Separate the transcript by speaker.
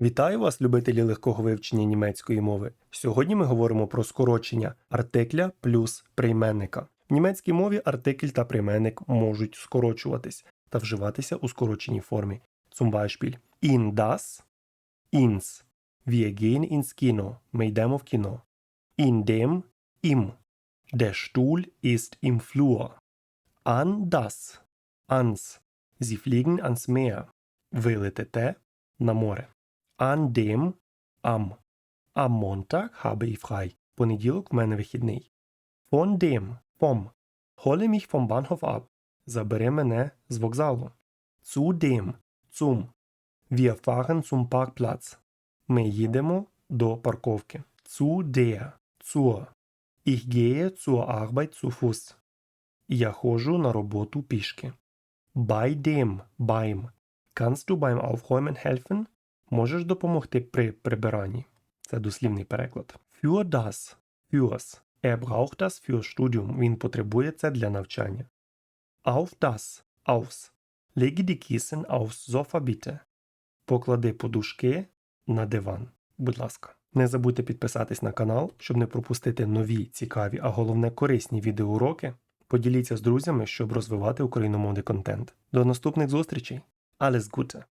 Speaker 1: Вітаю вас, любителі легкого вивчення німецької мови. Сьогодні ми говоримо про скорочення артикля плюс прийменника. В німецькій мові артикль та прийменник можуть скорочуватись та вживатися у скороченій формі. Zum Beispiel in das, ins. Wir gehen ins Kino. Ми йдемо в кіно. In dem, im. Der Stuhl ist im Flur. An das, ans. Sie fliegen ans Meer. Ви на море. An dem, am. Am Montag habe ich frei. Понеділок в мене вихідний. Von dem, vom. Hole mich vom Bahnhof ab. Забери мене з вокзалу. Zu dem, zum. Wir fahren zum Parkplatz. Ми їдемо до парковки. Zu der, zur. Ich gehe zur Arbeit zu Fuß. Я ходжу на роботу пішки. Bei dem, beim. Kannst du beim Aufräumen helfen? Можеш допомогти при прибиранні. Це дослівний переклад. Für das, fürs. Er braucht das für Studium. Він потребує це для навчання. Auf das, aufs. Lege die Kissen aufs Sofa bitte. Поклади подушки на диван. Будь ласка. Не забудьте підписатись на канал, щоб не пропустити нові, цікаві, а головне корисні відеоуроки. Поділіться з друзями, щоб розвивати україномовний контент. До наступних зустрічей. Alles Gute!